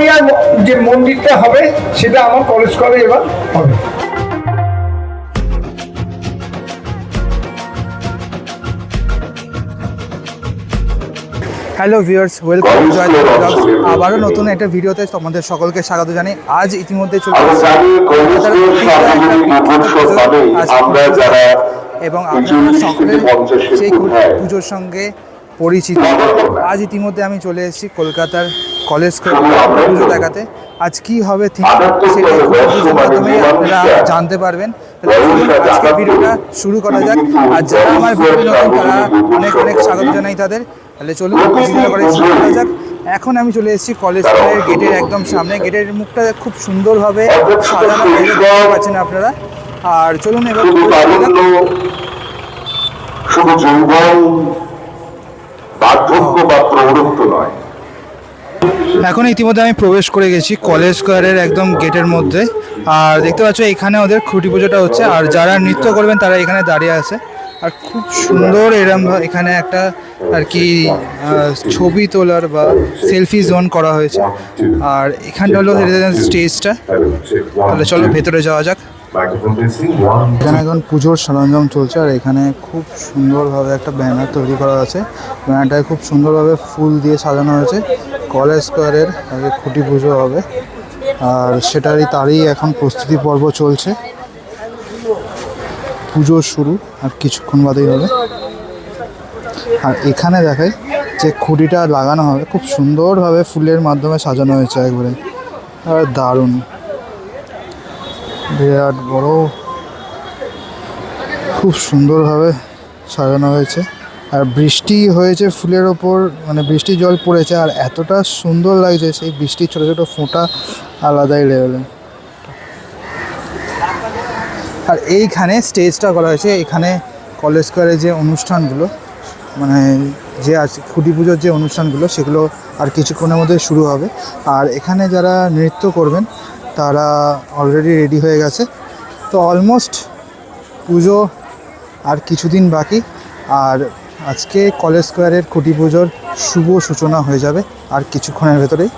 ব্রহ্মরিয়ার যে মন্দিরটা হবে সেটা আমার কলেজ করে এবার হবে। Hello viewers welcome to Joy আবারও নতুন একটা ভিডিওতে তোমাদের সকলকে স্বাগত জানাই। আজ ইতিমধ্যে চলে এবং আপনারা সকলে সেই পুজোর সঙ্গে পরিচিত। আজ ইতিমধ্যে আমি চলে এসেছি কলকাতার কলেজ পুজো দেখাতে। আজ কি হবে পুজোর মাধ্যমে আপনারা জানতে পারবেন। আজকের ভিডিওটা শুরু করা যাক। আর যারা আমার ভিডিও তারা অনেক অনেক স্বাগত জানাই তাদের তাহলে চলুন করে শুরু করা যাক। এখন আমি চলে এসেছি কলেজ স্কুলের গেটের একদম সামনে। গেটের মুখটা খুব সুন্দরভাবে সাজানো দেখতে পাচ্ছেন আপনারা। আর চলুন এবার শুধু যৌবন বার্ধক্য বা প্রৌঢ়ত্ব নয়। এখন ইতিমধ্যে আমি প্রবেশ করে গেছি কলেজ স্কোয়ারের একদম গেটের মধ্যে। আর দেখতে পাচ্ছ, এখানে ওদের খুঁটি পুজোটা হচ্ছে। আর যারা নৃত্য করবেন, তারা এখানে দাঁড়িয়ে আছে। আর খুব সুন্দর এরম এখানে একটা আর কি ছবি তোলার বা সেলফি জোন করা হয়েছে। আর এখানটা হলো স্টেজটা তাহলে চলো, ভেতরে যাওয়া যাক। এখানে এখন পুজোর সরঞ্জাম চলছে আর এখানে খুব সুন্দরভাবে একটা ব্যানার তৈরি করা আছে। ব্যানারটায় খুব সুন্দরভাবে ফুল দিয়ে সাজানো হয়েছে। কলেজ স্কোয়ারের আগে খুঁটি পুজো হবে। আর সেটারই তারই এখন প্রস্তুতি পর্ব চলছে। পুজোর শুরু, আর কিছুক্ষণ বাদেই হবে আর এখানে দেখাই যে খুঁটিটা লাগানো হবে। খুব সুন্দরভাবে ফুলের মাধ্যমে সাজানো হয়েছে একবারে। আর দারুণ। বিরাট বড়। খুব সুন্দরভাবে সাজানো হয়েছে। আর বৃষ্টি হয়েছে ফুলের ওপর মানে বৃষ্টি জল পড়েছে, আর এতটা সুন্দর লাগছে সেই বৃষ্টির ছোটো ছোটো ফোঁটা আলাদাই লেভেলে। আর এইখানে স্টেজটা করা হয়েছে, এখানে কলেজ স্কোয়ারে যে অনুষ্ঠানগুলো মানে যে আছে খুঁটি পুজোর যে অনুষ্ঠানগুলো, সেগুলো আর কিছুক্ষণের মধ্যে শুরু হবে। আর এখানে যারা নৃত্য করবেন তারা অলরেডি রেডি হয়ে গেছে। তো অলমোস্ট পুজো আর কিছুদিন বাকি। আর আজকে কলেজ স্কোয়ারের খুঁটি পুজোর শুভ সূচনা হয়ে যাবে আর কিছুক্ষণের ভেতরেই।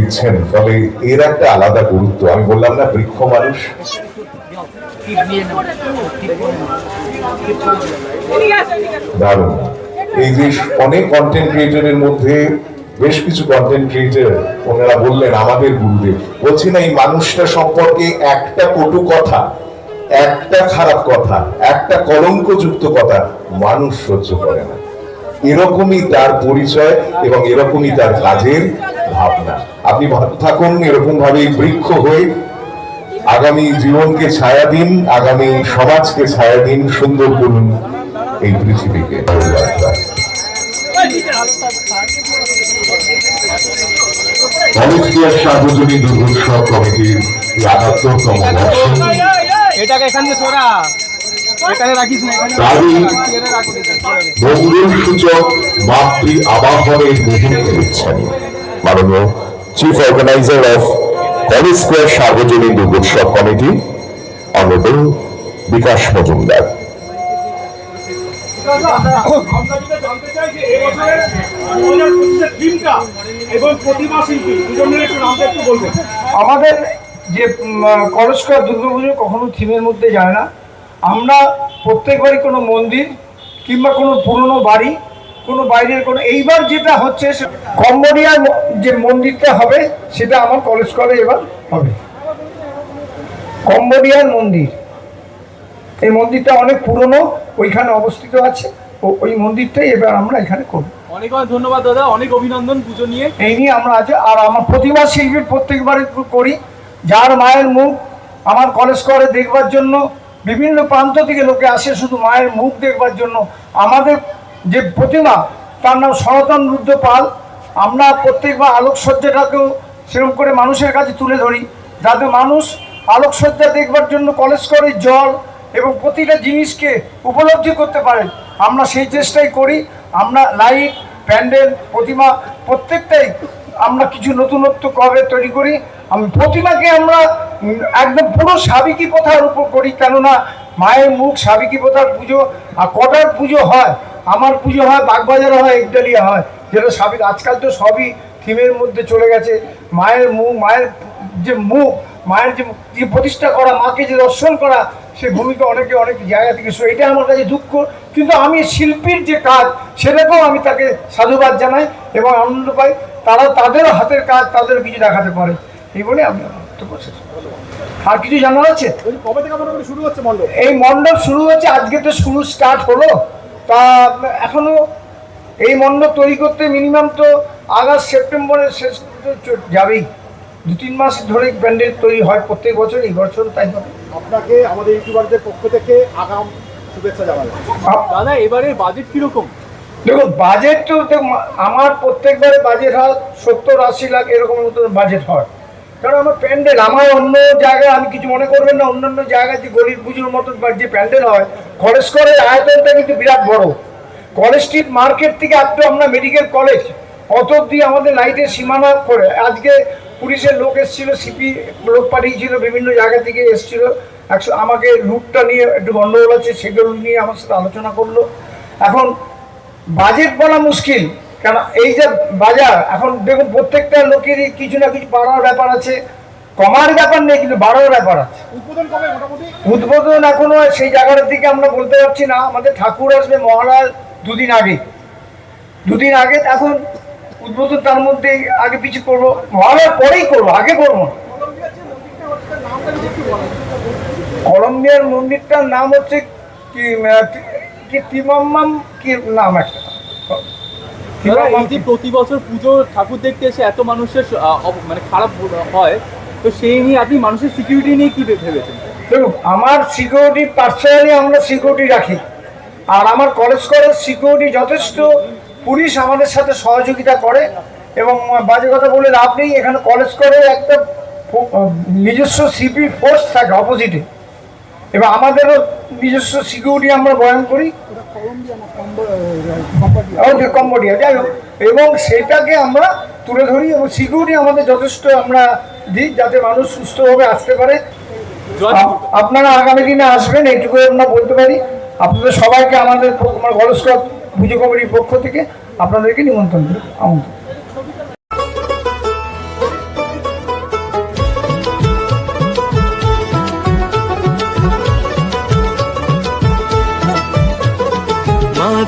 দিচ্ছেন। ফলে এর একটা আলাদা গুরুত্ব। আমি বললাম না, বৃক্ষ মানুষ। দারুণ। এই যে অনেক কন্টেন্ট মধ্যে বেশ কিছু কন্টেন্ট ওনারা বললেন, আমাদের গুরুদেব। বলছি না, এই মানুষটা সম্পর্কে একটা কটু কথা, একটা খারাপ কথা, একটা কলঙ্কযুক্ত কথা মানুষ সহ্য করে না। এরকমই তার পরিচয় এবং এরকমই তার কাজের ভাবনা। আপনি থাকুন এরকম ভাবে বৃক্ষ হয়ে আগামী জীবনকে ছায়া দিন আগামী সমাজকে ছায়া দিন সুন্দর করুন এই পৃথিবীকে। কলেজ সার্বজনীন দুর্গোৎসব কমিটির একাত্তরতম বর্ষ এটাকে এখানে সরা। এখানে রাখিস না এখানে তারই এখানে রাখো মঙ্গল সূচক মাতৃ আবাহনের মুহূর্তে দিচ্ছেন মাননীয় chief organiser of College Square সার্বজনীন দুর্গোৎসব কমিটি অনারেবল বিকাশ মজুমদার। আমাদের যে কলেজকার দুর্গাপুজো কখনো থিমের মধ্যে যায় না। আমরা প্রত্যেকবারই কোনো মন্দির কিংবা কোনো পুরনো বাড়ি কোনো বাইরের কোনো এইবার যেটা হচ্ছে কম্বোডিয়ার যে মন্দিরটা হবে সেটা আমার কলেজ কলে এবার হবে। কম্বোডিয়ার মন্দির। এই মন্দিরটা অনেক পুরনো ওইখানে অবস্থিত আছে। ও ওই মন্দিরটাই এবার আমরা এখানে করব। অনেক অনেক ধন্যবাদ দাদা অনেক অভিনন্দন পুজো নিয়ে। এই নিয়ে আমরা আছে আর আমার প্রতিমা শিল্পীর প্রত্যেকবারই করি। যার মায়ের মুখ আমার কলেজ করে দেখবার জন্য বিভিন্ন প্রান্ত থেকে লোকে আসে শুধু মায়ের মুখ দেখবার জন্য। আমাদের যে প্রতিমা, তার নাম সনাতন রুদ্র পাল। আমরা প্রত্যেকবার আলোকসজ্জাটাকেও সেরকম করে মানুষের কাছে তুলে ধরি, যাতে মানুষ আলোকসজ্জা দেখবার জন্য কলেজ করে, জল এবং প্রতিটা জিনিসকে উপলব্ধি করতে পারে। আমরা সেই চেষ্টাই করি, আমরা লাইট, প্যান্ডেল, প্রতিমা, প্রত্যেকটাই আমরা কিছু নতুনত্ব কবে তৈরি করি, আমি প্রতিমাকে আমরা একদম পুরো সাবিকি প্রথার উপর করি, কেননা মায়ের মুখ সাবিকি প্রথার পুজো আর কটার পুজো হয় আমার পুজো হয় বাগবাজারে হয় একডালিয়া হয়। যেটা সাবিক আজকাল তো সবই থিমের মধ্যে চলে গেছে। মায়ের মুখ মায়ের যে মুখ মায়ের যে যে প্রতিষ্ঠা করা মাকে যে দর্শন করা সে ভূমিকা অনেকে অনেক জায়গা থেকে শো এটা আমার কাছে দুঃখ। কিন্তু আমি শিল্পীর যে কাজ সেটাকেও আমি তাকে সাধুবাদ জানাই এবং আনন্দ পাই। তারা তাদেরও হাতের কাজ তাদেরও কিছু দেখাতে পারে। এই বলে আমি। আর কিছু জানার আছে? কবে থেকে শুরু হচ্ছে মণ্ডপ? এই মণ্ডপ শুরু হচ্ছে আজকে তো শুরু স্টার্ট হলো। তা এখনও এই মণ্ডপ তৈরি করতে মিনিমাম তো আগস্ট সেপ্টেম্বরের শেষ যাবেই। দু তিন মাস ধরে প্যান্ডেল তৈরি হয় প্রত্যেক বছর এই বছর তাই হবে। আপনাকে আমাদের ইউটিউবারদের পক্ষ থেকে আগাম শুভেচ্ছা জানাবেন আপ- দাদা এবারে বাজেট কীরকম? দেখুন বাজেট তো আমার প্রত্যেকবারে বাজেট হয় সত্তর আশি লাখ এরকম মতো বাজেট হয়। কারণ আমার প্যান্ডেল আমার অন্য জায়গায়, আমি কিছু মনে করবেন না, অন্যান্য জায়গায় যে গরিব পুজোর মতন যে প্যান্ডেল হয় কলেজ আয়তনটা কিন্তু বিরাট বড়। কলেজ স্ট্রিট মার্কেট থেকে আপ টু আমরা মেডিকেল কলেজ, অত অব্দি আমাদের লাইটের সীমানা করে, আজকে পুলিশের লোক এসেছিল, সিপি লোক পাঠিয়েছিল, বিভিন্ন জায়গা থেকে এসেছিল, একশো আমাকে লুটটা নিয়ে একটু গন্ডগোল আছে সেগুলো নিয়ে আমার সাথে আলোচনা করল। এখন বাজেট বলা মুশকিল। কেন এই যে বাজার এখন দেখুন প্রত্যেকটা লোকেরই কিছু না কিছু বাড়ার ব্যাপার আছে কমার ব্যাপার নেই কিন্তু বাড়ার ব্যাপার আছে। উদ্বোধন এখনও সেই জায়গাটার দিকে আমরা বলতে পারছি না। আমাদের ঠাকুর আসবে মহারাজ দুদিন আগে। দুদিন আগে এখন উদ্বোধন তার মধ্যে আগে পিছু করব মহারাজ পরেই করব আগে করব। কলম্বিয়ার মন্দিরটার নাম হচ্ছে কি তিমাম্মাম কি নাম একটা? এই যে প্রতি বছর পুজো ঠাকুর দেখতে এসে এত মানুষের মানে খারাপ হয় তো সেই নিয়ে আপনি মানুষের সিকিউরিটি নিয়ে কি ভেবেছেন? দেখুন আমার সিকিউরিটি পার্সোনালি আমরা সিকিউরিটি রাখি। আর আমার কলেজ কলেজ সিকিউরিটি যথেষ্ট। পুলিশ আমাদের সাথে সহযোগিতা করে। এবং বাজে কথা বলে লাভ নেই। এখানে কলেজ করে একটা নিজস্ব সিপি ফোর্স থাকে অপোজিটে এবং আমাদেরও নিজস্ব সিকিউরিটি আমরা বয়ান করি। ওকে কম্বোডিয়া যাই হোক। এবং সেটাকে আমরা তুলে ধরি এবং সিকিউরিটি আমাদের যথেষ্ট আমরা দিই যাতে মানুষ সুস্থভাবে আসতে পারে। আপনারা আগামী দিনে আসবেন এইটুকু আমরা বলতে পারি। আপনাদের সবাইকে আমাদের আমার গলস্কর পুজো কমিটির পক্ষ থেকে আপনাদেরকে নিমন্ত্রণ করি আমন্ত্রণ।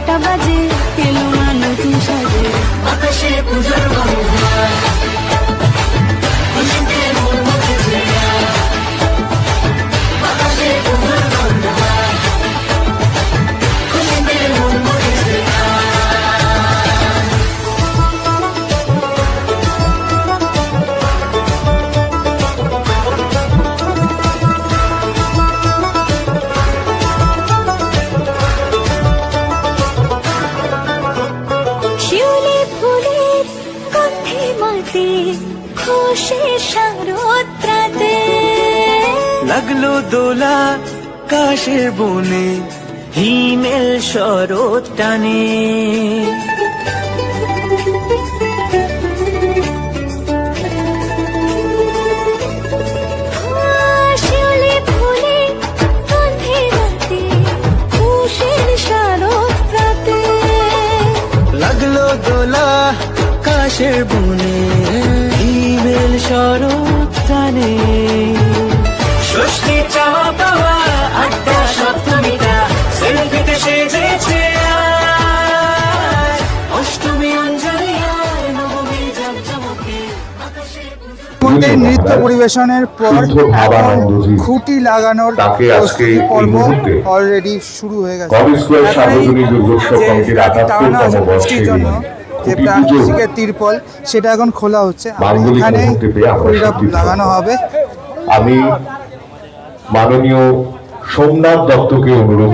ঘণ্টা বাজে এলো মানুষ সাজে। আকাশে পুজোর গন্ধ মাতে খুশির শারদ্রাতে লাগল দোলা কাশের বনে হিমেল শরৎ টানে। লাগল দোলা কাশের বনে হিমেল শরৎ টানে। ষষ্ঠী চাওয়া পাওয়া আড্ডা সপ্তমীটা সেলফিতে সেজেছে অষ্টমী অঞ্জলি নবমী জাকজমকে আকাশে নৃত্য পরিবেশনের পর খুঁটি লাগানোর পর্ব অলরেডি শুরু হয়ে গেছে। কলেজ স্কোয়ার এখন এই সার্বজনীন দুর্গোৎসব যে কমিটির টাঙানো আছে 78তম বর্ষে পুষ্টির জন্য যে প্লাস্টিকের তিরপল সেটা এখন খোলা হচ্ছে। আর এখানে লাগানো হবে। আমি মাননীয় সোমনাথ দত্তকে অনুরোধ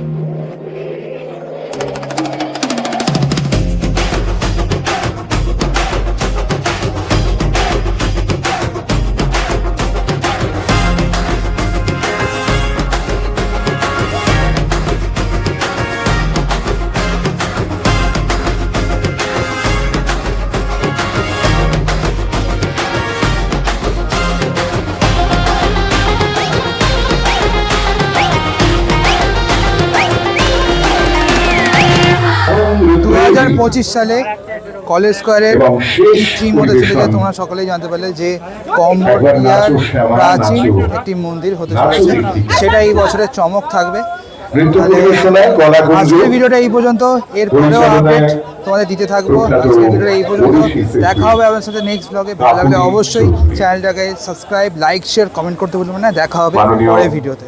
ভদ্রদর্শী দু পঁচিশ সালে কলেজ স্কোয়ারের এবং হতে চলেছে। তোমরা সকলেই জানতে পারলে যে কম্বোডিয়ার প্রাচীন একটি মন্দির হতে চলেছে। সেটা এই বছরের চমক থাকবে। আজকের ভিডিওটা এই পর্যন্ত। এরপরেও পরিচালনায় আপডেট তোমাদের দিতে থাকব। আজকের ভিডিওটা এই পর্যন্ত। দেখা হবে আপনার সাথে নেক্সট ব্লগে ভালো লাগলে অবশ্যই চ্যানেলটাকে সাবস্ক্রাইব লাইক শেয়ার কমেন্ট করতে ভুলবেন না। দেখা হবে পরের ভিডিওতে।